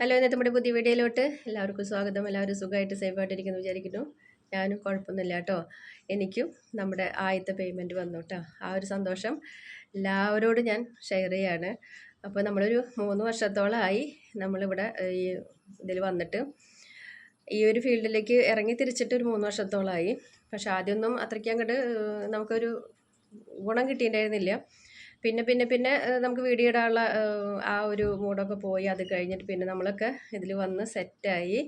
Hello ഇന്നത്തെ നമ്മുടെ പുതിയ വീഡിയോയിലോട്ട് എല്ലാവർക്കും സ്വാഗതം. എല്ലാവരും സുഖമായിട്ട് സേഫായിട്ടിരിക്കുന്നു വിചാരിക്കുന്നു. ഞാനും കുഴപ്പമൊന്നുമില്ല കേട്ടോ. എനിക്കും നമ്മുടെ ആദ്യത്തെ പേയ്മെന്റ് വന്നു കേട്ടോ. ആ ഒരു സന്തോഷം എല്ലാവരോടും ഞാൻ ഷെയർ ചെയ്യാണ്. അപ്പോൾ നമ്മളൊരു മൂന്ന് വർഷത്തോളമായി നമ്മളിവിടെ ഈ ഇതിൽ വന്നിട്ട് ഈ ഒരു ഫീൽഡിലേക്ക് ഇറങ്ങി തിരിച്ചിട്ട് ഒരു മൂന്ന് വർഷത്തോളമായി. പക്ഷേ ആദ്യമൊന്നും അത്രയ്ക്ക് അങ്ങോട്ട് നമുക്കൊരു ഗുണം കിട്ടിയിട്ടുണ്ടായിരുന്നില്ല. പിന്നെ പിന്നെ പിന്നെ നമുക്ക് വീഡിയോ ഇടാനുള്ള ആ ഒരു മൂഡൊക്കെ പോയി. അത് കഴിഞ്ഞിട്ട് പിന്നെ നമ്മളൊക്കെ ഇതിൽ വന്ന് സെറ്റായി.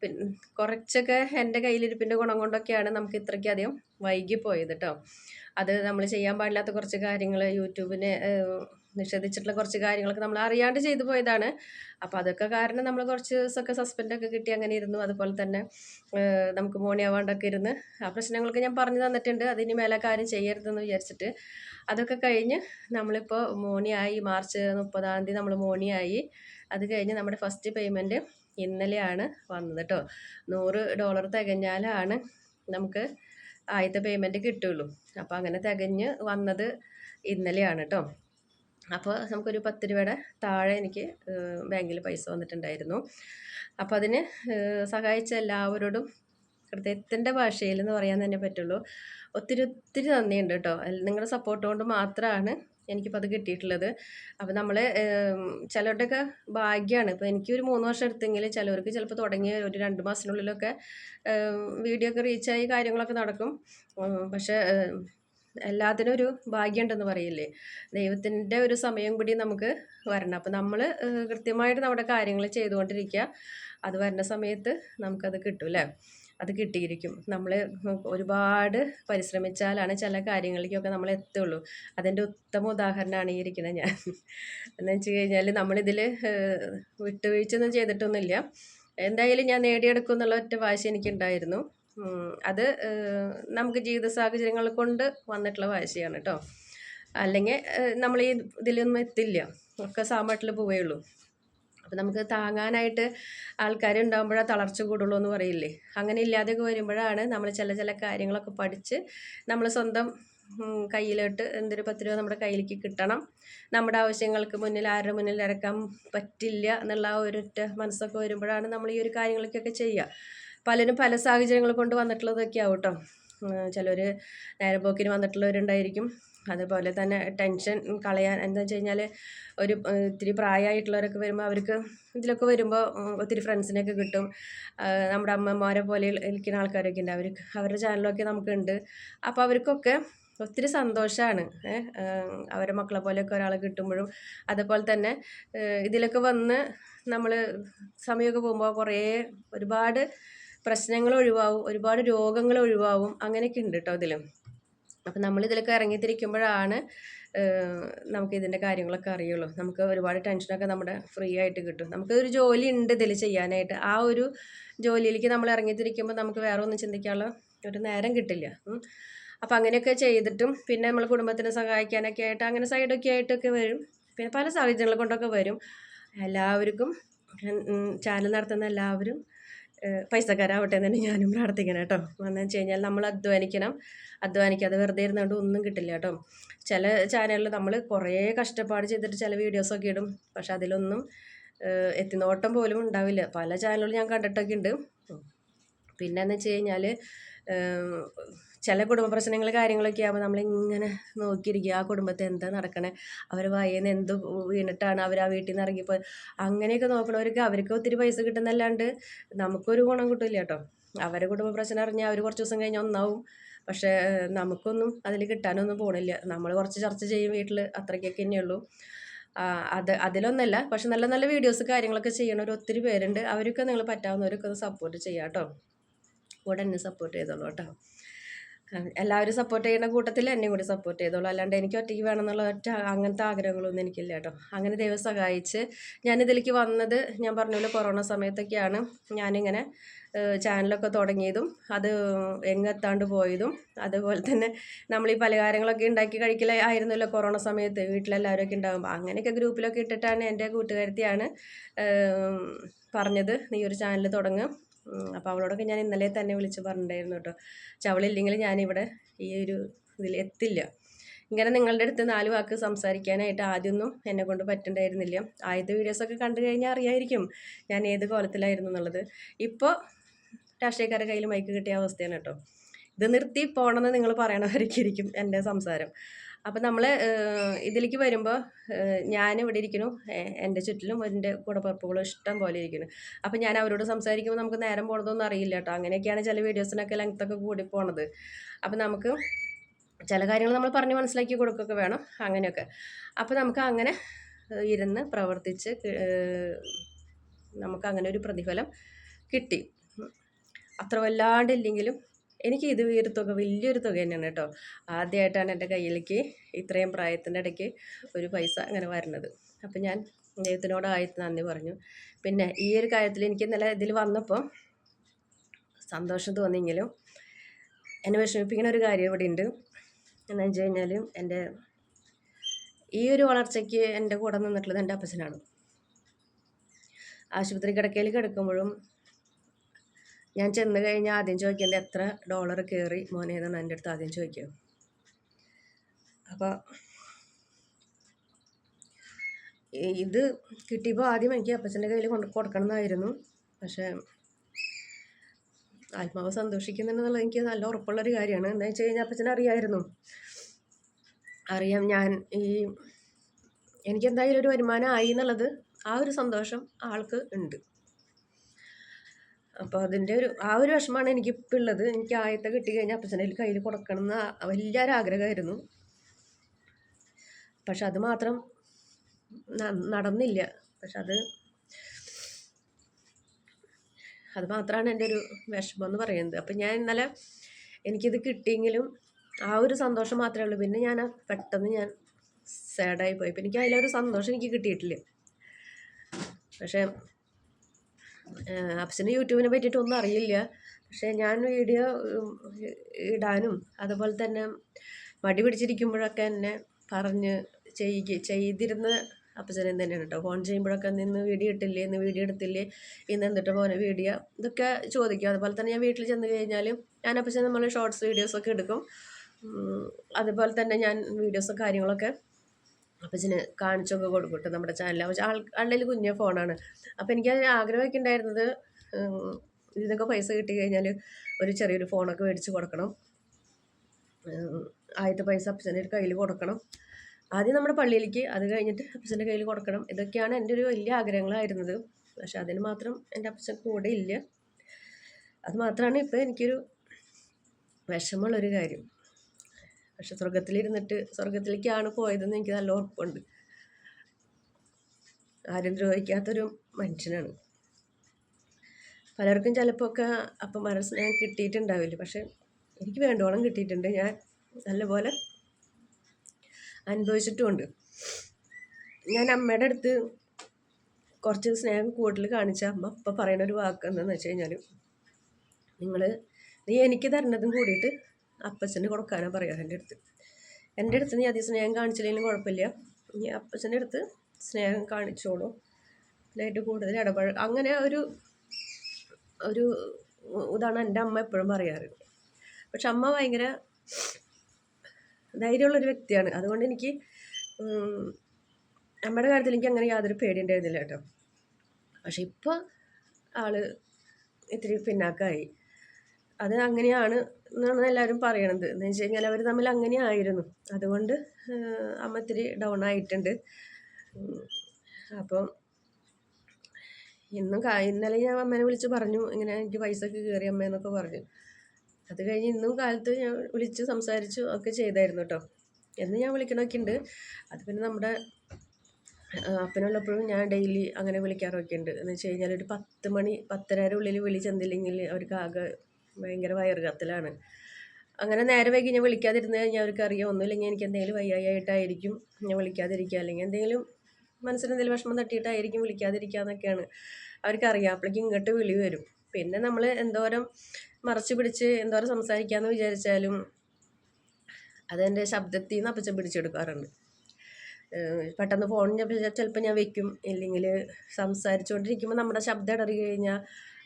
പിന്നെ കുറച്ചൊക്കെ എന്റെ കയ്യിലിരിപ്പിന്റെ ഗുണം കൊണ്ടൊക്കെയാണ് നമുക്ക് ഇത്രയ്ക്കധികം വൈകിപ്പോയത് കേട്ടോ അത് നമ്മൾ ചെയ്യാൻ പാടില്ലാത്ത കുറച്ച് കാര്യങ്ങൾ യൂട്യൂബിനെ നിഷേധിച്ചിട്ടുള്ള കുറച്ച് കാര്യങ്ങളൊക്കെ നമ്മൾ അറിയാണ്ട് ചെയ്തു പോയതാണ്. അപ്പോൾ അതൊക്കെ കാരണം നമ്മൾ കുറച്ച് ദിവസമൊക്കെ സസ്പെൻഡൊക്കെ കിട്ടി അങ്ങനെ ഇരുന്നു. അതുപോലെ തന്നെ നമുക്ക് മോണിയാവാണ്ടൊക്കെ ഇരുന്ന് ആ പ്രശ്നങ്ങളൊക്കെ ഞാൻ പറഞ്ഞു തന്നിട്ടുണ്ട്. അതിന് മേലെ കാര്യം ചെയ്യരുതെന്ന് വിചാരിച്ചിട്ട്. അതൊക്കെ കഴിഞ്ഞ് നമ്മളിപ്പോൾ മോണിയായി. മാർച്ച് മുപ്പതാം തീയതി നമ്മൾ മോണിയായി. അത് കഴിഞ്ഞ് നമ്മുടെ ഫസ്റ്റ് പേയ്മെന്റ് ഇന്നലെയാണ് വന്നത് കേട്ടോ നൂറ് ഡോളർ തികഞ്ഞാലാണ് നമുക്ക് ആദ്യത്തെ പേയ്മെന്റ് കിട്ടുള്ളൂ. അപ്പോൾ അങ്ങനെ തികഞ്ഞ് വന്നത് ഇന്നലെയാണ് കേട്ടോ അപ്പോൾ നമുക്കൊരു പത്ത് രൂപയുടെ താഴെ എനിക്ക് ബാങ്കിൽ പൈസ വന്നിട്ടുണ്ടായിരുന്നു. അപ്പോൾ അതിന് സഹായിച്ച എല്ലാവരോടും ഹൃദയത്തിന്റെ ഭാഷയിൽ എന്ന് പറയാൻ തന്നെ പറ്റുള്ളൂ. ഒത്തിരി ഒത്തിരി നന്ദിയുണ്ട് കേട്ടോ നിങ്ങളുടെ സപ്പോർട്ട് കൊണ്ട് മാത്രമാണ് എനിക്കിപ്പോൾ അത് കിട്ടിയിട്ടുള്ളത്. അപ്പോൾ നമ്മൾ ചിലരുടെയൊക്കെ ഭാഗ്യമാണ് ഇപ്പോൾ എനിക്കൊരു മൂന്ന് വർഷം എടുത്തെങ്കിൽ ചിലവർക്ക് ചിലപ്പോൾ തുടങ്ങിയ ഒരു രണ്ട് മാസത്തിനുള്ളിലൊക്കെ വീഡിയോ ഒക്കെ റീച്ചായി കാര്യങ്ങളൊക്കെ നടക്കും. പക്ഷേ എല്ലാത്തിനും ഒരു ഭാഗ്യമുണ്ടെന്ന് പറയില്ലേ? ദൈവത്തിന്റെ ഒരു സമയം കൂടി നമുക്ക് വരണം. അപ്പം നമ്മൾ കൃത്യമായിട്ട് നമ്മുടെ കാര്യങ്ങൾ ചെയ്തുകൊണ്ടിരിക്കുക. അത് വരുന്ന സമയത്ത് നമുക്കത് കിട്ടും അല്ലേ അത് കിട്ടിയിരിക്കും. നമ്മൾ ഒരുപാട് പരിശ്രമിച്ചാലാണ് ചില കാര്യങ്ങളിലേക്കൊക്കെ നമ്മൾ എത്തുള്ളൂ. അതിന്റെ ഉത്തമ ഉദാഹരണമാണ് ഈ ഇരിക്കുന്നത് ഞാൻ. എന്ന് വെച്ച് കഴിഞ്ഞാൽ നമ്മളിതിൽ വിട്ടുവീഴ്ചയൊന്നും ചെയ്തിട്ടൊന്നുമില്ല. എന്തായാലും ഞാൻ നേടിയെടുക്കും എന്നുള്ള ഒറ്റ വാശി എനിക്കുണ്ടായിരുന്നു. അത് നമുക്ക് ജീവിത സാഹചര്യങ്ങൾ കൊണ്ട് വന്നിട്ടുള്ള വാശിയാണ് കേട്ടോ അല്ലെങ്കിൽ നമ്മൾ ഈ ഇതിലൊന്നും എത്തില്ല. ഒക്കെ സാമ്പാട്ടിൽ പോവുകയുള്ളൂ അപ്പം നമുക്ക് താങ്ങാനായിട്ട് ആൾക്കാർ ഉണ്ടാകുമ്പോഴാണ് തളർച്ച കൂടുള്ളൂ എന്ന് പറയില്ലേ? അങ്ങനെ ഇല്ലാതെയൊക്കെ വരുമ്പോഴാണ് നമ്മൾ ചില ചില കാര്യങ്ങളൊക്കെ പഠിച്ച് നമ്മൾ സ്വന്തം കയ്യിലോട്ട് എന്തൊരു പത്ത് രൂപ നമ്മുടെ കയ്യിലേക്ക് കിട്ടണം. നമ്മുടെ ആവശ്യങ്ങൾക്ക് മുന്നിൽ ആരുടെ മുന്നിൽ ഇറക്കാൻ പറ്റില്ല എന്നുള്ള ആ ഒരൊറ്റ മനസ്സൊക്കെ വരുമ്പോഴാണ് നമ്മൾ ഈ ഒരു കാര്യങ്ങളൊക്കെ ചെയ്യുക. പലരും പല സാഹചര്യങ്ങൾ കൊണ്ട് വന്നിട്ടുള്ളതൊക്കെ ആവും കേട്ടോ ചിലർ നേരമ്പോക്കിന് വന്നിട്ടുള്ളവരുണ്ടായിരിക്കും. അതുപോലെ തന്നെ ടെൻഷൻ കളയാൻ എന്താ വെച്ച് കഴിഞ്ഞാൽ ഒരു ഇത്തിരി പ്രായമായിട്ടുള്ളവരൊക്കെ വരുമ്പോൾ അവർക്ക് ഇതിലൊക്കെ വരുമ്പോൾ ഒത്തിരി ഫ്രണ്ട്സിനെയൊക്കെ കിട്ടും. നമ്മുടെ അമ്മമാരെ പോലെ ഇരിക്കുന്ന ആൾക്കാരൊക്കെ ഉണ്ട് അവർക്ക് അവരുടെ ചാനലൊക്കെ നമുക്കുണ്ട് അപ്പോൾ അവർക്കൊക്കെ ഒത്തിരി സന്തോഷമാണ് അവരുടെ മക്കളെ പോലെയൊക്കെ ഒരാളെ കിട്ടുമ്പോഴും. അതുപോലെ തന്നെ ഇതിലൊക്കെ വന്ന് നമ്മൾ സമയമൊക്കെ പോകുമ്പോൾ കുറേ ഒരുപാട് പ്രശ്നങ്ങൾ ഒഴിവാകും ഒരുപാട് രോഗങ്ങൾ ഒഴിവാകും അങ്ങനെയൊക്കെ ഉണ്ട് കേട്ടോ ഇതിലും. അപ്പം നമ്മൾ ഇതിലൊക്കെ ഇറങ്ങിത്തിരിക്കുമ്പോഴാണ് നമുക്ക് ഇതിന്റെ കാര്യങ്ങളൊക്കെ അറിയുള്ളൂ. നമുക്ക് ഒരുപാട് ടെൻഷനൊക്കെ നമ്മുടെ ഫ്രീ ആയിട്ട് കിട്ടും. നമുക്ക് ഒരു ജോലി ഉണ്ട് ഇതിൽ ചെയ്യാനായിട്ട്. ആ ഒരു ജോലിയിലേക്ക് നമ്മൾ ഇറങ്ങിത്തിരിക്കുമ്പോൾ നമുക്ക് വേറെ ഒന്നും ചിന്തിക്കാനുള്ള ഒരു നേരം കിട്ടില്ല. അപ്പം അങ്ങനെയൊക്കെ ചെയ്തിട്ടും പിന്നെ നമ്മൾ കുടുംബത്തിനെ സഹായിക്കാനൊക്കെ ആയിട്ട് അങ്ങനെ സൈഡൊക്കെ ആയിട്ടൊക്കെ വരും. പിന്നെ പല സാഹചര്യങ്ങൾ കൊണ്ടൊക്കെ വരും. എല്ലാവർക്കും ചാനൽ നടത്തുന്ന എല്ലാവരും പൈസക്കാരാവട്ടെ എന്ന് തന്നെ ഞാനും പ്രാർത്ഥിക്കണം കേട്ടോ. എന്ന് വെച്ച് കഴിഞ്ഞാൽ നമ്മൾ അധ്വാനിക്കണം. അധ്വാനിക്കാതെ വെറുതെ ഇരുന്നുകൊണ്ട് ഒന്നും കിട്ടില്ല കേട്ടോ. ചില ചാനലിൽ നമ്മൾ കുറേ കഷ്ടപ്പാട് ചെയ്തിട്ട് ചില വീഡിയോസൊക്കെ ഇടും. പക്ഷെ അതിലൊന്നും എത്തിനോട്ടം പോലും ഉണ്ടാവില്ല. പല ചാനലുകളും ഞാൻ കണ്ടിട്ടൊക്കെ ഉണ്ട്. പിന്നെ എന്ന് വെച്ച് കഴിഞ്ഞാൽ ചില കുടുംബ പ്രശ്നങ്ങൾ കാര്യങ്ങളൊക്കെ ആകുമ്പോൾ നമ്മളിങ്ങനെ നോക്കിയിരിക്കുക ആ കുടുംബത്തെ എന്താ നടക്കണേ? അവർ വായന്ന് എന്ത് വീണിട്ടാണ് അവർ ആ വീട്ടിൽ നിന്ന് ഇറങ്ങിപ്പോൾ അങ്ങനെയൊക്കെ നോക്കണവർക്ക് അവർക്ക് ഒത്തിരി പൈസ കിട്ടുന്നല്ലാണ്ട് നമുക്കൊരു ഗുണം കിട്ടില്ല കേട്ടോ. അവരെ കുടുംബ പ്രശ്നം അറിഞ്ഞാൽ അവർ കുറച്ച് ദിവസം കഴിഞ്ഞാൽ ഒന്നാവും. പക്ഷേ നമുക്കൊന്നും അതിൽ കിട്ടാനൊന്നും പോണില്ല. നമ്മൾ കുറച്ച് ചർച്ച ചെയ്യും വീട്ടിൽ അത്രയ്ക്കൊക്കെ തന്നെയുള്ളൂ അത് അതിലൊന്നല്ല. പക്ഷെ നല്ല നല്ല വീഡിയോസ് കാര്യങ്ങളൊക്കെ ചെയ്യണവർ ഒത്തിരി പേരുണ്ട്. അവരൊക്കെ നിങ്ങൾ പറ്റാവുന്നവരൊക്കെ ഒന്ന് സപ്പോർട്ട് ചെയ്യാം കേട്ടോ. കൂടെ എന്നെ സപ്പോർട്ട് ചെയ്തോളൂ കേട്ടോ. എല്ലാവരും സപ്പോർട്ട് ചെയ്യുന്ന കൂട്ടത്തിൽ എന്നെ കൂടി സപ്പോർട്ട് ചെയ്തോളൂ. അല്ലാണ്ട് എനിക്ക് ഒറ്റയ്ക്ക് വേണമെന്നുള്ള ഒറ്റ അങ്ങനത്തെ ആഗ്രഹങ്ങളൊന്നും എനിക്കില്ല കേട്ടോ. അങ്ങനെ ദൈവം സഹായിച്ച് ഞാൻ ഇതിലേക്ക് വന്നത് ഞാൻ പറഞ്ഞ കൊറോണ സമയത്തൊക്കെയാണ്. ഞാനിങ്ങനെ ചാനലൊക്കെ തുടങ്ങിയതും അത് എങ്ങെത്താണ്ട് പോയതും. അതുപോലെ തന്നെ നമ്മൾ ഈ പലഹാരങ്ങളൊക്കെ ഉണ്ടാക്കി കഴിക്കലായിരുന്നല്ലോ കൊറോണ സമയത്ത്. വീട്ടിലെല്ലാവരും ഒക്കെ ഉണ്ടാകുമ്പോൾ അങ്ങനെയൊക്കെ ഗ്രൂപ്പിലൊക്കെ ഇട്ടിട്ടാണ് എന്റെ കൂട്ടുകാരത്തിയാണ് പറഞ്ഞത്. നീ ഒരു ചാനൽ തുടങ്ങും. അപ്പോൾ അവളോടൊക്കെ ഞാൻ ഇന്നലെ തന്നെ വിളിച്ച് പറഞ്ഞിട്ടുണ്ടായിരുന്നു കേട്ടോ. പക്ഷെ അവളില്ലെങ്കിൽ ഞാനിവിടെ ഈ ഒരു ഇതിൽ എത്തില്ല. ഇങ്ങനെ നിങ്ങളുടെ അടുത്ത് നാല് വാക്ക് സംസാരിക്കാനായിട്ട് ആദ്യമൊന്നും എന്നെ കൊണ്ട് പറ്റണ്ടായിരുന്നില്ല. ആദ്യത്തെ വീഡിയോസൊക്കെ കണ്ടു കഴിഞ്ഞാൽ അറിയായിരിക്കും ഞാൻ ഏത് കോലത്തിലായിരുന്നു എന്നുള്ളത്. ഇപ്പോൾ രാഷ്ട്രീയക്കാരുടെ കയ്യിൽ മൈക്ക് കിട്ടിയ അവസ്ഥയാണ് കേട്ടോ. ഇത് നിർത്തി പോകണമെന്ന് നിങ്ങൾ പറയണവരൊക്കെയായിരിക്കും എന്റെ സംസാരം. അപ്പം നമ്മൾ ഇതിലേക്ക് വരുമ്പോൾ ഞാൻ ഇവിടെ ഇരിക്കുന്നു. എന്റെ ചുറ്റിലും എന്റെ കൂടപ്പറപ്പുകളും ഇഷ്ടം പോലെ ഇരിക്കുന്നു. അപ്പോൾ ഞാൻ അവരോട് സംസാരിക്കുമ്പോൾ നമുക്ക് നേരം പോണതൊന്നും അറിയില്ല കേട്ടോ. അങ്ങനെയൊക്കെയാണ് ചില വീഡിയോസിനൊക്കെ ലെങ്ത്തൊക്കെ കൂടി പോണത്. അപ്പോൾ നമുക്ക് ചില കാര്യങ്ങൾ നമ്മൾ പറഞ്ഞ് മനസ്സിലാക്കി കൊടുക്കുകയൊക്കെ വേണം അങ്ങനെയൊക്കെ. അപ്പോൾ നമുക്ക് അങ്ങനെ ഇരുന്ന് പ്രവർത്തിച്ച് നമുക്ക് അങ്ങനെ ഒരു പ്രതിഫലം കിട്ടി. അത്ര വല്ലാണ്ടില്ലെങ്കിലും എനിക്ക് ഇത് ഈ ഒരു തുക വലിയൊരു തുക തന്നെയാണ് കേട്ടോ. ആദ്യമായിട്ടാണ് എന്റെ കയ്യിലേക്ക് ഇത്രയും പ്രായത്തിന്റെ ഇടയ്ക്ക് ഒരു പൈസ അങ്ങനെ വരുന്നത്. അപ്പം ഞാൻ ദൈവത്തിനോട് ആയിട്ട് നന്ദി പറഞ്ഞു. പിന്നെ ഈ ഒരു കാര്യത്തിൽ എനിക്ക് ഇന്നലെ ഇതിൽ വന്നപ്പോൾ സന്തോഷം തോന്നിയെങ്കിലും എന്നെ വിഷമിപ്പിക്കുന്ന ഒരു കാര്യം ഇവിടെ ഉണ്ട്. എന്ന് വെച്ച് കഴിഞ്ഞാൽ എന്റെ ഈ ഒരു വളർച്ചയ്ക്ക് എന്റെ കൂടെ നിന്നിട്ടുള്ളത് എന്റെ അപ്പച്ചനാണ്. ആശുപത്രി കിടക്കയിൽ കിടക്കുമ്പോഴും ഞാൻ ചെന്ന് കഴിഞ്ഞാൽ ആദ്യം ചോദിക്കുന്നത് എത്ര ഡോളർ കയറി മോനെ എന്നാണ് എന്റെ അടുത്ത് ആദ്യം ചോദിക്കുക. അപ്പോൾ ഇത് കിട്ടിയപ്പോൾ ആദ്യം എനിക്ക് അപ്പച്ചന്റെ കയ്യിൽ കൊണ്ട് കൊടുക്കണം എന്നായിരുന്നു പക്ഷേ ആത്മാവ് സന്തോഷിക്കുന്നുണ്ടെന്നുള്ളത് എനിക്ക് നല്ല ഉറപ്പുള്ളൊരു കാര്യമാണ്. എന്താ വെച്ച് കഴിഞ്ഞാൽ അപ്പച്ചൻ അറിയായിരുന്നു. അറിയാം ഞാൻ ഈ എനിക്കെന്തായാലും ഒരു വരുമാനം ആയി എന്നുള്ളത് ആ ഒരു സന്തോഷം ആൾക്ക് ഉണ്ട്. അപ്പോൾ അതിന്റെ ഒരു ആ ഒരു വിഷമമാണ് എനിക്കിപ്പോൾ ഉള്ളത്. എനിക്ക് ആയത്തെ കിട്ടി കഴിഞ്ഞാൽ അപ്പച്ചന്റെ കയ്യിൽ കൊടുക്കണം എന്ന് വലിയൊരാഗ്രഹമായിരുന്നു പക്ഷെ അത് മാത്രം നടന്നില്ല. പക്ഷെ അത് അത് മാത്രമാണ് എന്റെ ഒരു വിഷമം എന്ന് പറയുന്നത്. അപ്പം ഞാൻ ഇന്നലെ എനിക്കിത് കിട്ടിയെങ്കിലും ആ ഒരു സന്തോഷം മാത്രമേ ഉള്ളൂ. പിന്നെ ഞാൻ പെട്ടെന്ന് ഞാൻ സാഡായി പോയി. അപ്പം എനിക്ക് അതിലൊരു സന്തോഷം എനിക്ക് കിട്ടിയിട്ടില്ല. പക്ഷേ അപ്സന് യൂട്യൂബിനെ പറ്റിയിട്ടൊന്നും അറിയില്ല. പക്ഷേ ഞാൻ വീഡിയോ ഇടാനും അതുപോലെ തന്നെ മടി പിടിച്ചിരിക്കുമ്പോഴൊക്കെ എന്നെ പറഞ്ഞ് ചെയ്യുക ചെയ്തിരുന്ന അപ്പച്ചനെ തന്നെയാണ് കേട്ടോ. ഫോൺ ചെയ്യുമ്പോഴൊക്കെ നിന്ന് വീഡിയോ ഇട്ടില്ലേ ഇന്ന് വീഡിയോ എടുത്തില്ലേ ഇന്ന് എന്നിട്ട് പോലെ വീഡിയോ ഇതൊക്കെ ചോദിക്കും. അതുപോലെ തന്നെ ഞാൻ വീട്ടിൽ ചെന്ന് കഴിഞ്ഞാലും ഞാൻ അപ്പച്ചൻ നമ്മൾ ഷോർട്സ് വീഡിയോസൊക്കെ എടുക്കും. അതുപോലെ തന്നെ ഞാൻ വീഡിയോസും കാര്യങ്ങളൊക്കെ അപ്പച്ചന് കാണിച്ചൊക്കെ കൊടുക്കട്ടെ നമ്മുടെ ചാനൽ പക്ഷെ ആൾ ആളുടെ കുഞ്ഞ ഫോണാണ്. അപ്പോൾ എനിക്ക് ആഗ്രഹമൊക്കെ ഉണ്ടായിരുന്നത് ഇതിനൊക്കെ പൈസ കിട്ടി കഴിഞ്ഞാൽ ഒരു ചെറിയൊരു ഫോണൊക്കെ മേടിച്ച് കൊടുക്കണം. ആദ്യത്തെ പൈസ അപ്പച്ചന്റെ കയ്യിൽ കൊടുക്കണം. ആദ്യം നമ്മുടെ പള്ളിയിലേക്ക് അത് കഴിഞ്ഞിട്ട് അപ്പച്ചന്റെ കയ്യിൽ കൊടുക്കണം. ഇതൊക്കെയാണ് എന്റെ ഒരു വലിയ ആഗ്രഹങ്ങളായിരുന്നത്. പക്ഷെ അതിന് മാത്രം എന്റെ അപ്പച്ചൻ കൂടെ ഇല്ല. അത് മാത്രമാണ് ഇപ്പോൾ എനിക്കൊരു വിഷമമുള്ളൊരു കാര്യം. പക്ഷെ സ്വർഗത്തിലിരുന്നിട്ട് സ്വർഗത്തിലേക്കാണ് പോയതെന്ന് എനിക്ക് നല്ല ഉറപ്പുണ്ട്. ആരും ദ്രോഹിക്കാത്തൊരു മനുഷ്യനാണ്. പലർക്കും ചിലപ്പോൾ ഒക്കെ അപ്പം മനസ്സിലാൻ കിട്ടിയിട്ടുണ്ടാവില്ല. പക്ഷെ എനിക്ക് വേണ്ടോളം കിട്ടിയിട്ടുണ്ട്. ഞാൻ നല്ലപോലെ അനുഭവിച്ചിട്ടുമുണ്ട്. ഞാൻ അമ്മയുടെ അടുത്ത് കുറച്ച് സ്നേഹം കൂടുതൽ കാണിച്ച അമ്മ ഇപ്പം പറയുന്ന ഒരു വാക്ക് എന്താണെന്ന് വെച്ച് കഴിഞ്ഞാൽ നിങ്ങൾ നീ എനിക്ക് തരണതും കൂടിയിട്ട് അപ്പച്ചന് കൊടുക്കാനാണ് പറയാറ് എന്റെ അടുത്ത്. എന്റെ അടുത്ത് നീ അധികം സ്നേഹം കാണിച്ചില്ലെങ്കിലും കുഴപ്പമില്ല. നീ അപ്പച്ചന്റെ അടുത്ത് സ്നേഹം കാണിച്ചോളൂ. അതിലായിട്ട് കൂടുതൽ ഇടപഴ അങ്ങനെ ഒരു ഒരു ഇതാണ് എന്റെ അമ്മ എപ്പോഴും പറയാറ്. പക്ഷെ അമ്മ ഭയങ്കര ധൈര്യമുള്ളൊരു വ്യക്തിയാണ്. അതുകൊണ്ട് എനിക്ക് അമ്മയുടെ കാര്യത്തിൽ എനിക്ക് അങ്ങനെ യാതൊരു പേടി ഉണ്ടായിരുന്നില്ല കേട്ടോ. പക്ഷെ ഇപ്പോൾ ആൾ ഇത്തിരി പിന്നാക്കമായി അത് അങ്ങനെയാണ് എന്നാണ് എല്ലാവരും പറയണത്. എന്ന് വെച്ച് കഴിഞ്ഞാൽ അവർ തമ്മിൽ അങ്ങനെ ആയിരുന്നു അതുകൊണ്ട് അമ്മ ഇത്തിരി ഡൗൺ ആയിട്ടുണ്ട്. അപ്പം ഇന്നും ഇന്നലെ ഞാൻ അമ്മേനെ വിളിച്ച് പറഞ്ഞു ഇങ്ങനെ എനിക്ക് പൈസ ഒക്കെ കയറി അമ്മയെന്നൊക്കെ പറഞ്ഞു. അത് കഴിഞ്ഞ് ഇന്നും കാലത്ത് ഞാൻ വിളിച്ച് സംസാരിച്ചു ഒക്കെ ചെയ്തായിരുന്നു കേട്ടോ എന്ന് ഞാൻ വിളിക്കണമൊക്കെ ഉണ്ട് അത് പിന്നെ നമ്മുടെ അപ്പനുള്ളപ്പോഴും ഞാൻ ഡെയിലി അങ്ങനെ വിളിക്കാറൊക്കെ ഉണ്ട് എന്ന് വെച്ച് കഴിഞ്ഞാൽ ഒരു പത്ത് മണി പത്തരയുടെ ഉള്ളിൽ വിളി ചെന്നില്ലെങ്കിൽ അവർക്ക് ആകെ ഭയങ്കര വയറുകത്തിലാണ്. അങ്ങനെ നേരെ വൈകി ഞാൻ വിളിക്കാതിരുന്ന് കഴിഞ്ഞാൽ അവർക്ക് അറിയാം. ഒന്നുമില്ലെങ്കിൽ എനിക്ക് എന്തെങ്കിലും വയ്യായിട്ടായിരിക്കും ഞാൻ വിളിക്കാതിരിക്കുക. അല്ലെങ്കിൽ എന്തെങ്കിലും മനസ്സിന് എന്തെങ്കിലും വിഷമം തട്ടിയിട്ടായിരിക്കും വിളിക്കാതിരിക്കുക എന്നൊക്കെയാണ് അവർക്കറിയാം അപ്പോഴേക്കും ഇങ്ങോട്ട് വിളി വരും. പിന്നെ നമ്മൾ എന്തോരം മറച്ചു പിടിച്ച് എന്തോരം സംസാരിക്കാമെന്ന് വിചാരിച്ചാലും അതെന്റെ ശബ്ദത്തിൽ നിന്ന് അപ്പച്ച പിടിച്ചെടുക്കാറുണ്ട്. പെട്ടെന്ന് ഫോൺ ചിലപ്പോൾ ഞാൻ വെക്കും. ഇല്ലെങ്കിൽ സംസാരിച്ചുകൊണ്ടിരിക്കുമ്പോൾ നമ്മുടെ ശബ്ദം ഇടറി കഴിഞ്ഞാൽ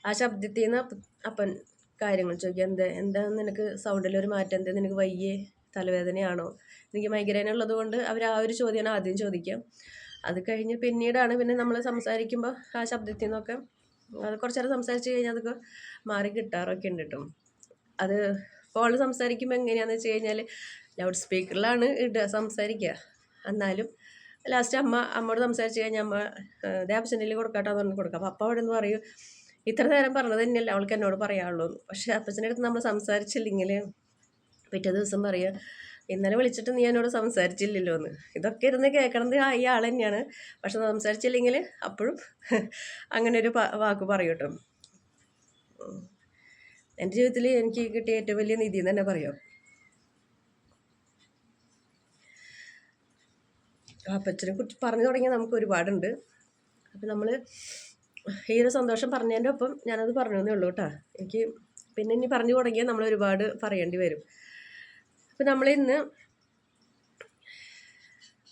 ആ ശബ്ദത്തിൽ നിന്ന് അപ്പൻ കാര്യങ്ങൾ ചോദിക്കുക. എന്താ എന്താ നിനക്ക് സൗണ്ടിലൊരു മാറ്റം? എന്താ നിനക്ക് വയ്യേ? തലവേദനയാണോ? എനിക്ക് മൈഗ്രൈൻ ഉള്ളത് കൊണ്ട് അവർ ആ ഒരു ചോദ്യമാണ് ആദ്യം ചോദിക്കുക. അത് കഴിഞ്ഞ് പിന്നീടാണ് പിന്നെ നമ്മൾ സംസാരിക്കുമ്പോൾ ആ ശബ്ദത്തിൽ നിന്നൊക്കെ അത് കുറച്ച് നേരം സംസാരിച്ച് കഴിഞ്ഞാൽ അതൊക്കെ മാറി കിട്ടാറൊക്കെ ഉണ്ട് കേട്ടോ. അത് കോൾ സംസാരിക്കുമ്പോൾ എങ്ങനെയാണെന്ന് വെച്ച് കഴിഞ്ഞാൽ ലൗഡ് സ്പീക്കറിലാണ് ഇടുക സംസാരിക്കുക. എന്നാലും ലാസ്റ്റ് അമ്മ അമ്മയോട് സംസാരിച്ച് കഴിഞ്ഞാൽ അമ്മ ദേവസനിൽ കൊടുക്കാട്ടോ എന്ന് പറഞ്ഞ് കൊടുക്കാം. അപ്പം അവിടെ നിന്ന് പറയും ഇത്ര നേരം പറഞ്ഞത് തന്നെയല്ല അവൾക്ക് എന്നോട് പറയാനുള്ളൂ പക്ഷേ അപ്പച്ചന്റെ അടുത്ത് നമ്മൾ സംസാരിച്ചില്ലെങ്കിൽ പിറ്റേ ദിവസം പറയുക ഇന്നലെ വിളിച്ചിട്ട് നീ എന്നോട് സംസാരിച്ചില്ലല്ലോ എന്ന് ഇതൊക്കെ ഇരുന്ന് കേൾക്കണത് ആ ആൾ തന്നെയാണ്. പക്ഷെ സംസാരിച്ചില്ലെങ്കിൽ അപ്പോഴും അങ്ങനെ ഒരു വാക്ക് പറയൂട്ടോ. എന്റെ ജീവിതത്തിൽ എനിക്ക് കിട്ടിയ ഏറ്റവും വലിയ നിധി എന്ന് തന്നെ പറയാം. അപ്പച്ചനെ കുറിച്ച് പറഞ്ഞു തുടങ്ങിയാൽ നമുക്ക് ഒരുപാടുണ്ട്. അപ്പം നമ്മൾ ഈ ഒരു സന്തോഷം പറഞ്ഞതിന്റെ ഒപ്പം ഞാനത് പറഞ്ഞു എന്നേ ഉള്ളൂ കേട്ടോ. എനിക്ക് പിന്നെ ഇനി പറഞ്ഞു തുടങ്ങിയാൽ നമ്മൾ ഒരുപാട് പറയേണ്ടി വരും. അപ്പം നമ്മൾ ഇന്ന്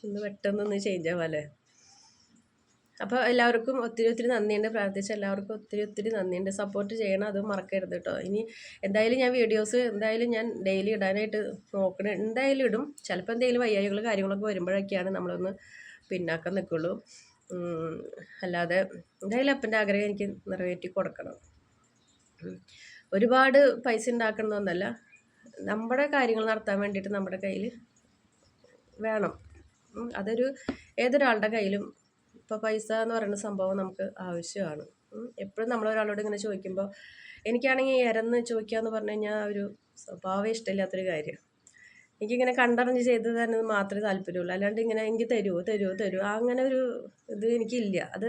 ഇന്ന് പെട്ടെന്നൊന്ന് ചേഞ്ച് ആവാല്ലേ അപ്പോൾ എല്ലാവർക്കും ഒത്തിരി ഒത്തിരി നന്ദിയുണ്ട്. പ്രാർത്ഥിച്ച എല്ലാവർക്കും ഒത്തിരി ഒത്തിരി നന്ദിയുണ്ട്. സപ്പോർട്ട് ചെയ്യണം അത് മറക്കരുത് കേട്ടോ. ഇനി എന്തായാലും ഞാൻ വീഡിയോസ് എന്തായാലും ഞാൻ ഡെയിലി ഇടാനായിട്ട് നോക്കണ എന്തായാലും ഇടും. ചിലപ്പോൾ എന്തെങ്കിലും വയ്യായികൾ കാര്യങ്ങളൊക്കെ വരുമ്പോഴൊക്കെയാണ് നമ്മളൊന്ന് പിന്നാക്കം നിൽക്കുള്ളൂ. അല്ലാതെ എന്തായാലും അപ്പന്റെ ആഗ്രഹം എനിക്ക് നിറവേറ്റി കൊടുക്കണം. ഒരുപാട് പൈസ ഉണ്ടാക്കണമെന്നല്ല നമ്മുടെ കാര്യങ്ങൾ നടത്താൻ വേണ്ടിയിട്ട് നമ്മുടെ കയ്യിൽ വേണം. അതൊരു ഏതൊരാളുടെ കയ്യിലും ഇപ്പോൾ പൈസ എന്ന് പറയുന്ന സംഭവം നമുക്ക് ആവശ്യമാണ്. എപ്പോഴും നമ്മളൊരാളോട് ഇങ്ങനെ ചോദിക്കുമ്പോൾ എനിക്കാണെങ്കിൽ ഇരന്ന് ചോദിക്കുക എന്ന് പറഞ്ഞു കഴിഞ്ഞാൽ ഒരു സ്വഭാവം ഇഷ്ടമില്ലാത്തൊരു കാര്യം എനിക്കിങ്ങനെ കണ്ടറിഞ്ഞ് ചെയ്ത് തരുന്നത് മാത്രമേ താല്പര്യമുള്ളൂ. അല്ലാണ്ട് ഇങ്ങനെ എനിക്ക് തരുമോ തരുമോ തരുമോ അങ്ങനെ ഒരു ഇത് എനിക്കില്ല. അത്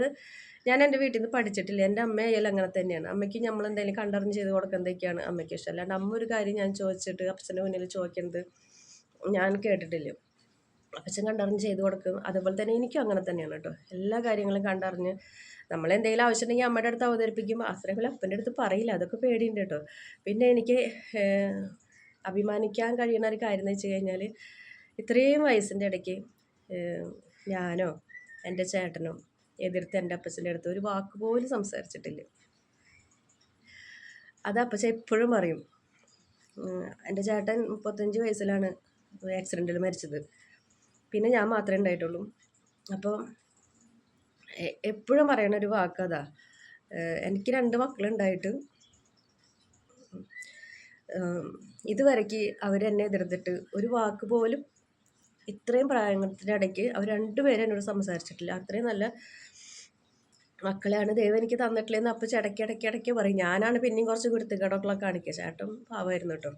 ഞാൻ എന്റെ വീട്ടിൽ നിന്ന് പഠിച്ചിട്ടില്ല. എന്റെ അമ്മയായാലും അങ്ങനെ തന്നെയാണ്. അമ്മയ്ക്ക് നമ്മൾ എന്തെങ്കിലും കണ്ടറിഞ്ഞ് ചെയ്ത് കൊടുക്കുന്നതൊക്കെയാണ് അമ്മയ്ക്ക് ഇഷ്ടം? അല്ലാണ്ട് അമ്മ ഒരു കാര്യം ഞാൻ ചോദിച്ചിട്ട് അപ്പച്ചന്റെ മുന്നിൽ ചോദിക്കുന്നത് ഞാൻ കേട്ടിട്ടില്ല. അപ്പച്ചൻ കണ്ടറിഞ്ഞ് ചെയ്ത് കൊടുക്കും. അതുപോലെ തന്നെ എനിക്കും അങ്ങനെ തന്നെയാണ് കേട്ടോ. എല്ലാ കാര്യങ്ങളും കണ്ടറിഞ്ഞ് നമ്മളെന്തെങ്കിലും ആവശ്യമുണ്ടെങ്കിൽ അമ്മയുടെ അടുത്ത് അവതരിപ്പിക്കുമ്പോൾ അത്രയും അപ്പന്റെ അടുത്ത് പറയില്ല. അതൊക്കെ പേടിയുണ്ട് കേട്ടോ. പിന്നെ എനിക്ക് അഭിമാനിക്കാൻ കഴിയുന്ന ഒരു കാര്യം എന്ന് വെച്ച് കഴിഞ്ഞാൽ ഇത്രയും വയസ്സിന്റെ ഇടയ്ക്ക് ഞാനോ എന്റെ ചേട്ടനോ എതിർത്ത് എന്റെ അപ്പച്ചന്റെ അടുത്ത് ഒരു വാക്ക് പോലും സംസാരിച്ചിട്ടില്ല. അത് അപ്പച്ച എപ്പോഴും അറിയും എന്റെ ചേട്ടൻ മുപ്പത്തഞ്ച് വയസ്സിലാണ് ആക്സിഡന്റിൽ മരിച്ചത്. പിന്നെ ഞാൻ മാത്രമേ ഉണ്ടായിട്ടുള്ളൂ. അപ്പോൾ എപ്പോഴും പറയണ ഒരു വാക്കതാ എനിക്ക് രണ്ട് മക്കളുണ്ടായിട്ട് ഇതുവരയ്ക്ക് അവരെന്നെ എതിർത്തിട്ട് ഒരു വാക്ക് പോലും ഇത്രയും പ്രായത്തിന്റെ ഇടയ്ക്ക് അവർ രണ്ടുപേരും എന്നോട് സംസാരിച്ചിട്ടില്ല. അത്രയും നല്ല മക്കളെയാണ് ദൈവം എനിക്ക് തന്നിട്ടില്ലെന്ന് അപ്പം ഇടയ്ക്ക് ഇടയ്ക്ക് ഇടയ്ക്ക് പറയും. ഞാനാണ് പിന്നെയും കുറച്ച് കുരുത്തുകടകളൊക്കെ കാണിക്കുക. ചേട്ടൻ പാവമായിരുന്നു കേട്ടോ.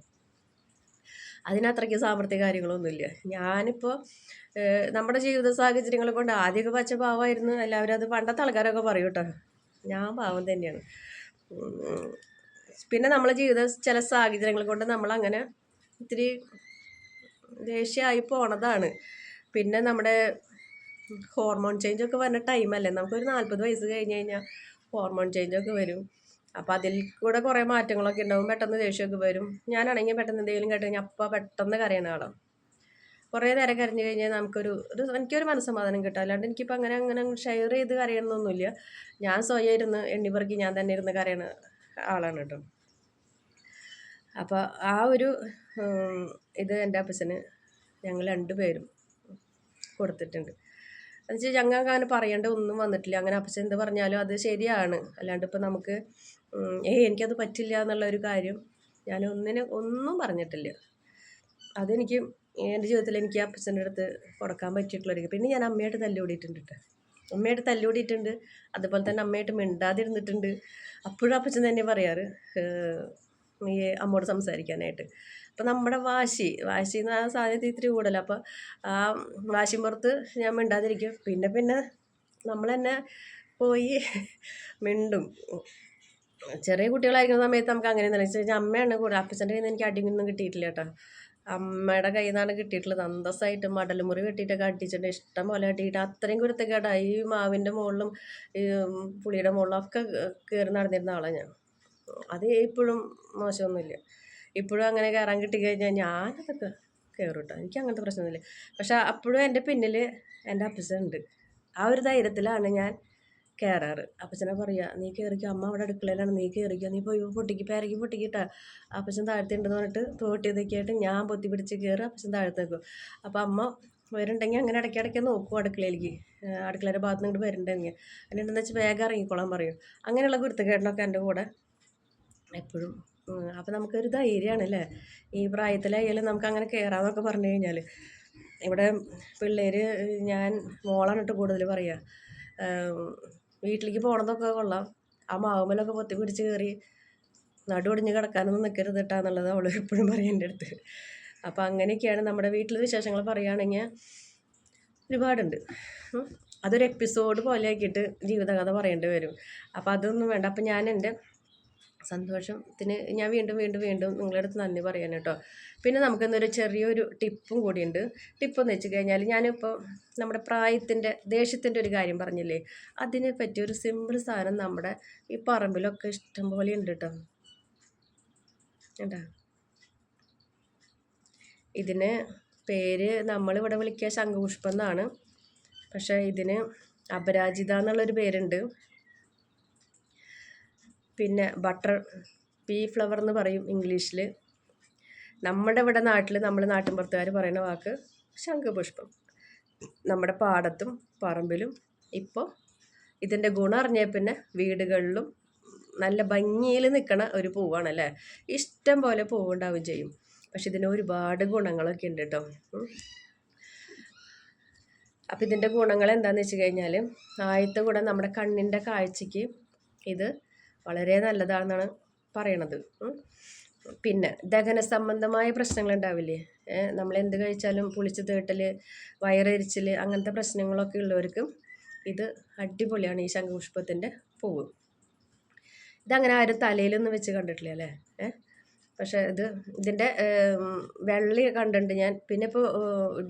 അതിനത്രയ്ക്ക് സാമ്പത്തിക കാര്യങ്ങളൊന്നുമില്ല. ഞാനിപ്പോൾ നമ്മുടെ ജീവിത സാഹചര്യങ്ങൾ കൊണ്ട് ആദ്യമൊക്കെ പച്ച പാവമായിരുന്നു. എല്ലാവരും അത് പണ്ടത്തെ ആൾക്കാരൊക്കെ പറയും ഞാൻ പാവം തന്നെയാണ്. പിന്നെ നമ്മളെ ജീവിത ചില സാഹചര്യങ്ങൾ കൊണ്ട് നമ്മളങ്ങനെ ഇത്തിരി ദേഷ്യമായി പോണതാണ്. പിന്നെ നമ്മുടെ ഹോർമോൺ ചേഞ്ച് ഒക്കെ വരുന്ന ടൈമല്ലേ നമുക്കൊരു നാൽപ്പത് വയസ്സ് കഴിഞ്ഞ് കഴിഞ്ഞാൽ ഹോർമോൺ ചേഞ്ച് ഒക്കെ വരും. അപ്പോൾ അതിൽ കൂടെ കുറേ മാറ്റങ്ങളൊക്കെ ഉണ്ടാവും. പെട്ടെന്ന് ദേഷ്യമൊക്കെ വരും. ഞാനാണെങ്കിൽ പെട്ടെന്ന് എന്തെങ്കിലും കേട്ട് കഴിഞ്ഞാൽ അപ്പം പെട്ടെന്ന് കരയണ ആളാണ് കുറേ നേരം കരഞ്ഞു കഴിഞ്ഞാൽ നമുക്കൊരു ഒരു എനിക്കൊരു മനസ്സമാധാനം കിട്ടും. അല്ലാണ്ട് എനിക്കിപ്പോൾ അങ്ങനെ അങ്ങനെ ഷെയർ ചെയ്ത് കരയണമെന്നൊന്നുമില്ല ഞാൻ സ്വയം ഇരുന്ന് എണ്ണിപ്പറക്കി ഞാൻ തന്നെ ഇരുന്ന് കരയണ ആളാണ് കേട്ടോ അപ്പോൾ ആ ഒരു ഇത് എന്റെ അപ്പച്ചന് ഞങ്ങൾ രണ്ടുപേരും കൊടുത്തിട്ടുണ്ട്. എന്നുവെച്ചാൽ ഞങ്ങൾക്ക് അങ്ങനെ പറയേണ്ട ഒന്നും വന്നിട്ടില്ല. അങ്ങനെ അപ്പച്ചൻ എന്ത് പറഞ്ഞാലും അത് ശരിയാണ്. അല്ലാണ്ട് ഇപ്പം നമുക്ക് ഏ എനിക്കത് പറ്റില്ല എന്നുള്ള ഒരു കാര്യം ഞാൻ ഒന്നിനെ ഒന്നും പറഞ്ഞിട്ടില്ല. അതെനിക്ക് എന്റെ ജീവിതത്തിൽ എനിക്ക് അപ്പച്ചന്റെ അടുത്ത് കൊടുക്കാൻ പറ്റിയിട്ടുള്ളൊരു പിന്നെ ഞാൻ അമ്മയായിട്ട് തല്ലുകൂടിയിട്ടുണ്ട് കേട്ടോ അമ്മയായിട്ട് തല്ലുകൂടിയിട്ടുണ്ട്. അതുപോലെ തന്നെ അമ്മയായിട്ട് മിണ്ടാതിരുന്നിട്ടുണ്ട്. അപ്പോഴും അപ്പച്ചൻ തന്നെ പറയാറ് ഈ അമ്മോട് സംസാരിക്കാനായിട്ട്. അപ്പം നമ്മുടെ വാശി വാശി എന്ന് ആ സാധ്യത ഇത്തിരി കൂടുതലാണ് അപ്പോൾ ആ വാശിയും പുറത്ത് ഞാൻ മിണ്ടാതിരിക്കും. പിന്നെ പിന്നെ നമ്മൾ തന്നെ പോയി മിണ്ടും. ചെറിയ കുട്ടികളായിരിക്കുന്ന സമയത്ത് നമുക്ക് അങ്ങനെ കഴിഞ്ഞാൽ അമ്മയാണ് കൂടുതൽ. അപ്പച്ചന്റെ കയ്യിൽ നിന്ന് എനിക്ക് അടിയൊന്നും കിട്ടിയിട്ടില്ല കേട്ടോ. അമ്മയുടെ കയ്യിൽ നിന്നാണ് കിട്ടിയിട്ടുള്ളത്. അന്തസ്സായിട്ട് മടലുമുറി കെട്ടിയിട്ടൊക്കെ അടിച്ചിട്ട് ഇഷ്ടം പോലെ കെട്ടിയിട്ട് അത്രയും കുരുത്തക്കേടാ. ഈ മാവിന്റെ മുകളിലും ഈ പുളിയുടെ മുകളിലും ഒക്കെ കയറി നടന്നിരുന്ന ആളാണ് ഞാൻ. അത് ഇപ്പോഴും മോശമൊന്നുമില്ല. ഇപ്പോഴും അങ്ങനെ കയറാൻ കിട്ടിക്കഴിഞ്ഞാൽ ഞാനതൊക്കെ കയറും കേട്ടോ എനിക്ക് അങ്ങനത്തെ പ്രശ്നമൊന്നുമില്ല. പക്ഷേ അപ്പോഴും എന്റെ പിന്നിൽ എന്റെ അപ്പച്ചൻ ഉണ്ട് ആ ഒരു ധൈര്യത്തിലാണ് ഞാൻ കയറാറ് അപ്പച്ചനെ പറയുക നീ കയറിക്കോ അമ്മ അവിടെ അടുക്കളയിലാണ് നീ കയറിക്കോ നീ പോയി പൊട്ടിക്ക് പേരക്ക് പൊട്ടിക്കിട്ടാ. അപ്പച്ചൻ താഴത്തുണ്ടെന്ന് പറഞ്ഞിട്ട് തോട്ടിയതൊക്കെ ആയിട്ട് ഞാൻ പൊത്തി പിടിച്ച് കയറി അപ്പച്ചൻ താഴത്ത് നിൽക്കും അപ്പോൾ അമ്മ വരുന്നുണ്ടെങ്കിൽ അങ്ങനെ ഇടയ്ക്കിടയ്ക്ക് നോക്കും അടുക്കളയിലേക്ക്. അടുക്കളയുടെ ഭാഗത്ത് നിന്ന് വരുന്നുണ്ടെങ്കിൽ എന്നിട്ടെന്ന് വെച്ചാൽ വേഗം ഇറങ്ങിക്കോളാൻ പറയും. അങ്ങനെയുള്ള കുരുത്തക്കേടിനൊക്കെ എന്റെ കൂടെ എപ്പോഴും. അപ്പം നമുക്കൊരു ധൈര്യമാണ് അല്ലേ ഈ പ്രായത്തിലായാലും നമുക്ക് അങ്ങനെ കയറാമെന്നൊക്കെ പറഞ്ഞു കഴിഞ്ഞാൽ ഇവിടെ പിള്ളേർ ഞാൻ മോളാണ് കേട്ടോ കൂടുതൽ പറയുക വീട്ടിലേക്ക് പോണതൊക്കെ കൊള്ളാം. ആ മാവുമ്മലൊക്കെ പൊത്തി പിടിച്ച് കയറി നടുവൊടിഞ്ഞ് കിടക്കാനൊന്നും നിൽക്കരുത് കേട്ടാന്നുള്ളത് അവൾ എപ്പോഴും പറയും എന്റെ അടുത്ത്. അപ്പോൾ അങ്ങനെയൊക്കെയാണ് നമ്മുടെ വീട്ടിലെ വിശേഷങ്ങൾ പറയുകയാണെങ്കിൽ ഒരുപാടുണ്ട്. അതൊരു എപ്പിസോഡ് പോലെ ആക്കിയിട്ട് ജീവിതകഥ പറയേണ്ടി വരും. അപ്പോൾ അതൊന്നും വേണ്ട. അപ്പോൾ ഞാൻ എന്റെ സന്തോഷത്തിന് ഞാൻ വീണ്ടും വീണ്ടും വീണ്ടും നിങ്ങളുടെ അടുത്ത് നന്ദി പറയാൻ കേട്ടോ. പിന്നെ നമുക്കിന്നൊരു ചെറിയൊരു ടിപ്പും കൂടിയുണ്ട്. ടിപ്പ് എന്ന് വെച്ച് കഴിഞ്ഞാൽ ഞാനിപ്പോൾ നമ്മുടെ പ്രായത്തിന്റെ ദേഷ്യത്തിന്റെ ഒരു കാര്യം പറഞ്ഞില്ലേ? അതിനെ പറ്റി ഒരു സിമ്പിൾ സാധനം നമ്മുടെ ഈ പറമ്പിലൊക്കെ ഇഷ്ടം പോലെ ഉണ്ട് കേട്ടോ കേട്ടാ ഇതിന് പേര് നമ്മളിവിടെ വിളിക്കുക ശംഖുപുഷ്പം എന്നാണ്. പക്ഷേ ഇതിന് അപരാജിത എന്നുള്ളൊരു പേരുണ്ട്. പിന്നെ ബട്ടർ പീ ഫ്ലവർ എന്ന് പറയും ഇംഗ്ലീഷിൽ നമ്മുടെ ഇവിടെ നാട്ടിൽ നമ്മൾ നാട്ടിൻപുറത്തുകാർ പറയുന്ന വാക്ക് ശംഖുപുഷ്പം. നമ്മുടെ പാടത്തും പറമ്പിലും ഇപ്പോൾ ഇതിന്റെ ഗുണം അറിഞ്ഞ പിന്നെ വീടുകളിലും നല്ല ഭംഗിയിൽ നിൽക്കണ ഒരു പൂവാണല്ലേ? ഇഷ്ടം പോലെ പൂവുണ്ടാവുകയും ചെയ്യും. പക്ഷെ ഇതിന് ഒരുപാട് ഗുണങ്ങളൊക്കെ ഉണ്ട് കേട്ടോ. അപ്പം ഇതിന്റെ ഗുണങ്ങൾ എന്താണെന്ന് വെച്ച് കഴിഞ്ഞാൽ ആദ്യത്തെ ഗുണം നമ്മുടെ കണ്ണിന്റെ കാഴ്ചയ്ക്ക് ഇത് വളരെ നല്ലതാണെന്നാണ് പറയണത്. പിന്നെ ദഹന സംബന്ധമായ പ്രശ്നങ്ങൾ ഉണ്ടാവില്ലേ നമ്മൾ എന്ത് കഴിച്ചാലും പുളിച്ച് തേട്ടൽ വയറെരിച്ചിൽ അങ്ങനത്തെ പ്രശ്നങ്ങളൊക്കെ ഉള്ളവർക്ക് ഇത് അടിപൊളിയാണ് ഈ ശംഖുപുഷ്പത്തിന്റെ പൂവ്. ഇതങ്ങനെ ആരും തലയിലൊന്നും വെച്ച് കണ്ടിട്ടില്ല അല്ലേ? പക്ഷേ ഇത് ഇതിന്റെ വെള്ളി കണ്ടിട്ടുണ്ട് ഞാൻ. പിന്നെ ഇപ്പോൾ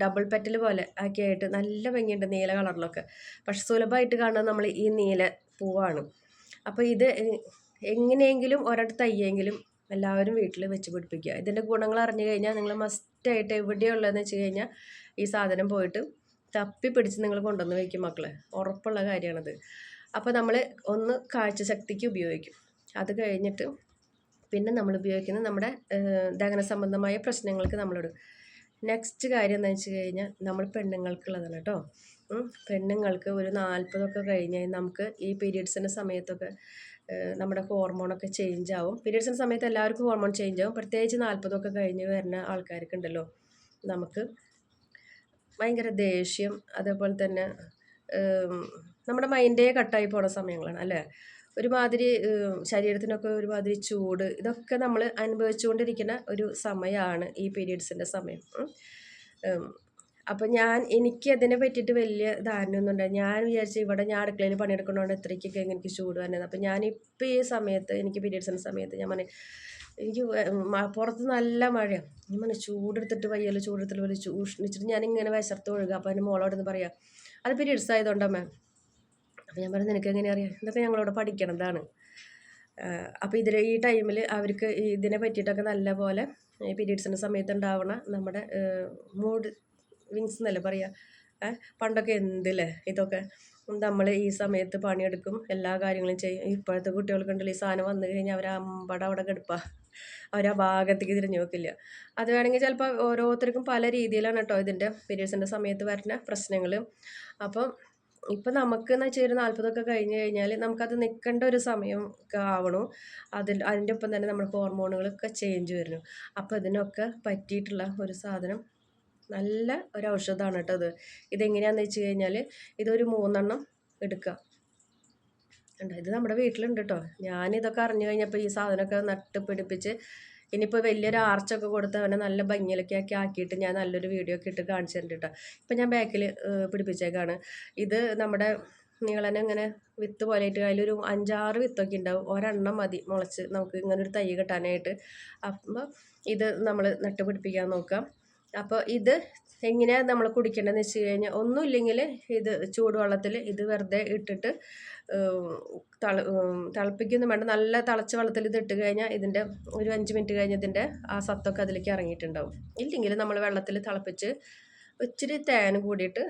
ഡബിൾ പെറ്റൽ പോലെ ആക്കിയായിട്ട് നല്ല ഭംഗിയുണ്ട് നീല കളറിലൊക്കെ. പക്ഷെ സുലഭമായിട്ട് കാണുന്നത് നമ്മൾ ഈ നീല പൂവാണ്. അപ്പോൾ ഇത് എങ്ങനെയെങ്കിലും ഒരിടത്ത് തയ്യെങ്കിലും എല്ലാവരും വീട്ടിൽ വെച്ച് പിടിപ്പിക്കുക. ഇതിന്റെ ഗുണങ്ങൾ അറിഞ്ഞു കഴിഞ്ഞാൽ നിങ്ങൾ മസ്റ്റായിട്ട് എവിടെയുള്ളതെന്ന് വെച്ച് കഴിഞ്ഞാൽ ഈ സാധനം പോയിട്ട് തപ്പി പിടിച്ച് നിങ്ങൾ കൊണ്ടുവന്ന് വയ്ക്കും മക്കളെ. ഉറപ്പുള്ള കാര്യമാണത് അപ്പോൾ നമ്മൾ ഒന്ന് കാഴ്ച ശക്തിക്ക് ഉപയോഗിക്കും. അത് കഴിഞ്ഞിട്ട് പിന്നെ നമ്മൾ ഉപയോഗിക്കുന്നത് നമ്മുടെ ദഹന സംബന്ധമായ പ്രശ്നങ്ങൾക്ക് നമ്മളിടും. നെക്സ്റ്റ് കാര്യം എന്താ വെച്ച് കഴിഞ്ഞാൽ നമ്മൾ പെണ്ണുങ്ങൾക്കുള്ളതാണ് കേട്ടോ. പെണ്ണുങ്ങൾക്ക് ഒരു നാൽപ്പതൊക്കെ കഴിഞ്ഞ് നമുക്ക് ഈ പീരീഡ്സിന്റെ സമയത്തൊക്കെ നമ്മുടെ ഹോർമോണൊക്കെ ചേഞ്ച് ആവും. പീരീഡ്സിന്റെ സമയത്ത് എല്ലാവർക്കും ഹോർമോൺ ചേഞ്ച് ആവും. പ്രത്യേകിച്ച് നാൽപ്പതൊക്കെ കഴിഞ്ഞ് വരുന്ന ആൾക്കാർക്ക് ഉണ്ടല്ലോ. നമുക്ക് ഭയങ്കര ദേഷ്യം അതേപോലെ തന്നെ നമ്മുടെ മൈൻഡേ കട്ടായി പോണ സമയങ്ങളാണ് അല്ലേ? ഒരുമാതിരി ശരീരത്തിനൊക്കെ ഒരുമാതിരി ചൂട് ഇതൊക്കെ നമ്മൾ അനുഭവിച്ചുകൊണ്ടിരിക്കുന്ന ഒരു സമയമാണ് ഈ പീരീഡ്സിന്റെ സമയം. ഉം. ഏം, അപ്പം ഞാൻ എനിക്ക് അതിനെ പറ്റിയിട്ട് വലിയ ധാരണയൊന്നും ഉണ്ടായി ഞാൻ വിചാരിച്ചു ഇവിടെ ഞാൻ അടുക്കളയിൽ പണിയെടുക്കണോണ്ട് ഇത്രയ്ക്കൊക്കെ എനിക്ക് ചൂട് വന്നത് അപ്പം ഞാനിപ്പോൾ ഈ സമയത്ത് എനിക്ക് പീരീഡ്സിന്റെ സമയത്ത് ഞാൻ പറഞ്ഞു എനിക്ക് പുറത്ത് നല്ല മഴയാണ് ഞാൻ പറഞ്ഞു ചൂടെടുത്തിട്ട് വയ്യല്ലോ ചൂടെടുത്തിട്ട് വലിയ ചൂഷ്ണിച്ചിട്ട് ഞാനിങ്ങനെ വിശർത്ത് ഒഴുകുക അപ്പോൾ എന്റെ മോളോട് നിന്ന് പറയാം അത് പീരീഡ്സ് മാം അപ്പോൾ ഞാൻ പറഞ്ഞു നിനക്ക് എങ്ങനെ അറിയാം? ഇതൊക്കെ ഞങ്ങളോട് പഠിക്കണതാണ് അപ്പോൾ ഇതിൽ ഈ ടൈമിൽ അവർക്ക് ഇതിനെ പറ്റിയിട്ടൊക്കെ നല്ല പോലെ ഈ പീരീഡ്സിന്റെ സമയത്ത് ഉണ്ടാവണ നമ്മുടെ മൂഡ് വിങ്സ് എന്നല്ലേ പറയുക പണ്ടൊക്കെ എന്തില്ലേ ഇതൊക്കെ? നമ്മൾ ഈ സമയത്ത് പണിയെടുക്കും എല്ലാ കാര്യങ്ങളും ചെയ്യും. ഇപ്പോഴത്തെ കുട്ടികൾക്കുണ്ടല്ലോ ഈ സാധനം വന്നു കഴിഞ്ഞാൽ അവർ അമ്പട അവിടെ കെടുപ്പ. അവർ ആ ഭാഗത്തേക്ക് തിരിഞ്ഞു നോക്കില്ല. അത് വേണമെങ്കിൽ ചിലപ്പോൾ ഓരോരുത്തർക്കും പല രീതിയിലാണ് കേട്ടോ ഇതിന്റെ പീരീഡ്സിന്റെ സമയത്ത് വരുന്ന പ്രശ്നങ്ങൾ അപ്പം ഇപ്പം നമുക്ക് എന്ന് വെച്ചാൽ ഒരു നാൽപ്പതൊക്കെ കഴിഞ്ഞ് കഴിഞ്ഞാൽ നമുക്കത് നിൽക്കേണ്ട ഒരു സമയം ആവണു. അതിൽ അതിന്റെ ഒപ്പം തന്നെ നമ്മുടെ ഹോർമോണുകളൊക്കെ ചേഞ്ച് വരുന്നു. അപ്പോൾ ഇതിനൊക്കെ പറ്റിയിട്ടുള്ള ഒരു സാധനം നല്ല ഒരു ഔഷധമാണ് കേട്ടോ ഇത്. ഇതെങ്ങനെയാണെന്ന് വെച്ച് കഴിഞ്ഞാൽ ഇതൊരു മൂന്നെണ്ണം എടുക്കുക ഉണ്ട് ഇത് നമ്മുടെ വീട്ടിലുണ്ട് കേട്ടോ ഞാനിതൊക്കെ അറിഞ്ഞു കഴിഞ്ഞപ്പോൾ ഈ സാധനമൊക്കെ നട്ട് പിടിപ്പിച്ച് ഇനിയിപ്പോൾ വലിയൊരു ആർച്ചൊക്കെ കൊടുത്ത് അവനെ നല്ല ഭംഗിയിലൊക്കെ ആക്കി ആക്കിയിട്ട് ഞാൻ നല്ലൊരു വീഡിയോ ഒക്കെ ഇട്ട് കാണിച്ചു തരുന്നുണ്ട് കേട്ടോ ഇപ്പം ഞാൻ ബാക്കിൽ പിടിപ്പിച്ചേക്കാണ്. ഇത് നമ്മുടെ നീളനെ ഇങ്ങനെ വിത്ത് പോലെ ആയിട്ട് അതിലൊരു അഞ്ചാറ് വിത്തൊക്കെ ഉണ്ടാവും. ഒരെണ്ണം മതി മുളച്ച് നമുക്ക് ഇങ്ങനെ ഒരു തൈ കിട്ടാനായിട്ട്. അപ്പം ഇത് നമ്മൾ നട്ട് പിടിപ്പിക്കാൻ നോക്കാം. അപ്പോൾ ഇത് എങ്ങനെയാണ് നമ്മൾ കുടിക്കേണ്ടതെന്ന് വെച്ച് കഴിഞ്ഞാൽ ഒന്നുമില്ലെങ്കിൽ ഇത് ചൂടുവെള്ളത്തിൽ ഇത് വെറുതെ ഇട്ടിട്ട് തള തിളപ്പിക്കൊന്നും വേണ്ട. നല്ല തിളച്ച വെള്ളത്തിൽ ഇത് ഇട്ട് കഴിഞ്ഞാൽ ഇതിന്റെ ഒരു അഞ്ച് മിനിറ്റ് കഴിഞ്ഞ് ഇതിന്റെ ആ സത്തൊക്കെ അതിലേക്ക് ഇറങ്ങിയിട്ടുണ്ടാവും. ഇല്ലെങ്കിൽ നമ്മൾ വെള്ളത്തിൽ തിളപ്പിച്ച് ഇച്ചിരി തേൻ കൂടിയിട്ട്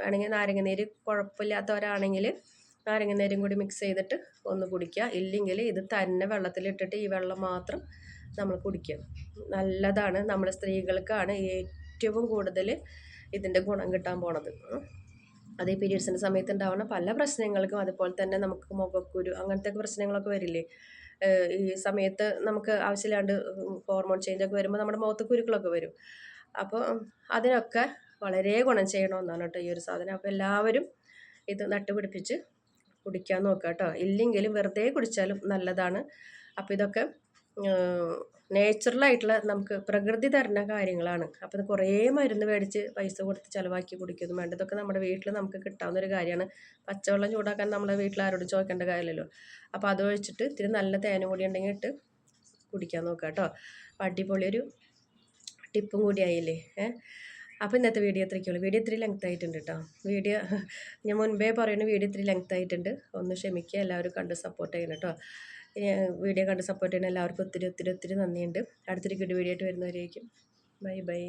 വേണമെങ്കിൽ നാരങ്ങ നീര് കുഴപ്പമില്ലാത്തവരാണെങ്കിൽ നാരങ്ങ നീരും കൂടി മിക്സ് ചെയ്തിട്ട് ഒന്ന് കുടിക്കുക. ഇല്ലെങ്കിൽ ഇത് തന്നെ വെള്ളത്തിലിട്ടിട്ട് ഈ വെള്ളം മാത്രം നമ്മൾ കുടിക്കുക നല്ലതാണ്. നമ്മുടെ സ്ത്രീകൾക്കാണ് ഏറ്റവും കൂടുതൽ ഇതിന്റെ ഗുണം കിട്ടാൻ പോണത്. അതേ പീരീഡ്സിന്റെ സമയത്ത് ഉണ്ടാവുന്ന പല പ്രശ്നങ്ങൾക്കും അതുപോലെ തന്നെ നമുക്ക് മുഖക്കുരു അങ്ങനത്തെ പ്രശ്നങ്ങളൊക്കെ വരില്ലേ? ഈ സമയത്ത് നമുക്ക് ആവശ്യമില്ലാണ്ട് ഹോർമോൺ ചേഞ്ചൊക്കെ വരുമ്പോൾ നമ്മുടെ മുഖത്ത് കുരുക്കളൊക്കെ വരും. അപ്പോൾ അതിനൊക്കെ വളരെ ഗുണം ചെയ്യണമെന്നാണ് കേട്ടോ ഈ ഒരു സാധനം. അപ്പോൾ എല്ലാവരും ഇത് നട്ടുപിടിപ്പിച്ച് കുടിക്കാൻ നോക്കുക കേട്ടോ. ഇല്ലെങ്കിലും വെറുതെ കുടിച്ചാലും നല്ലതാണ്. അപ്പോൾ ഇതൊക്കെ നേച്ചുറലായിട്ടുള്ള നമുക്ക് പ്രകൃതി തരുന്ന കാര്യങ്ങളാണ്. അപ്പോൾ ഇത് കുറേ മരുന്ന് മേടിച്ച് പൈസ കൊടുത്ത് ചിലവാക്കി കുടിക്കുന്നു വേണ്ട. ഇതൊക്കെ നമ്മുടെ വീട്ടിൽ നമുക്ക് കിട്ടാവുന്ന ഒരു കാര്യമാണ്. പച്ചവെള്ളം ചൂടാക്കാൻ നമ്മളെ വീട്ടിൽ ആരോടും ചോദിക്കേണ്ട കാര്യമില്ലല്ലോ. അപ്പോൾ അത് ഒഴിച്ചിട്ട് ഇത്തിരി നല്ല തേനും കൂടി ഉണ്ടെങ്കിൽ ഇട്ട് കുടിക്കാൻ നോക്കുക കേട്ടോ അടിപൊളി ഒരു ടിപ്പും കൂടി ആയില്ലേ? ഏഹ് അപ്പോൾ ഇന്നത്തെ വീഡിയോ എത്രയ്ക്കുള്ളൂ വീഡിയോ ഇത്തിരി ലെങ്ത് ആയിട്ടുണ്ട് കേട്ടോ വീഡിയോ ഞാൻ മുൻപേ പറയുന്ന വീഡിയോ ഇത്തിരി ലെങ്ത് ആയിട്ടുണ്ട്. ഒന്ന് ക്ഷമിക്കുക. എല്ലാവരും കണ്ട് സപ്പോർട്ട് ചെയ്യണം കേട്ടോ വീഡിയോ കണ്ട് സപ്പോർട്ട് ചെയ്യുന്ന എല്ലാവർക്കും ഒത്തിരി ഒത്തിരി ഒത്തിരി നന്ദിയുണ്ട്. അടുത്തൊരു ഗുഡ് വീഡിയോ ആയിട്ട് വരുന്നവരേക്കും. Bye bye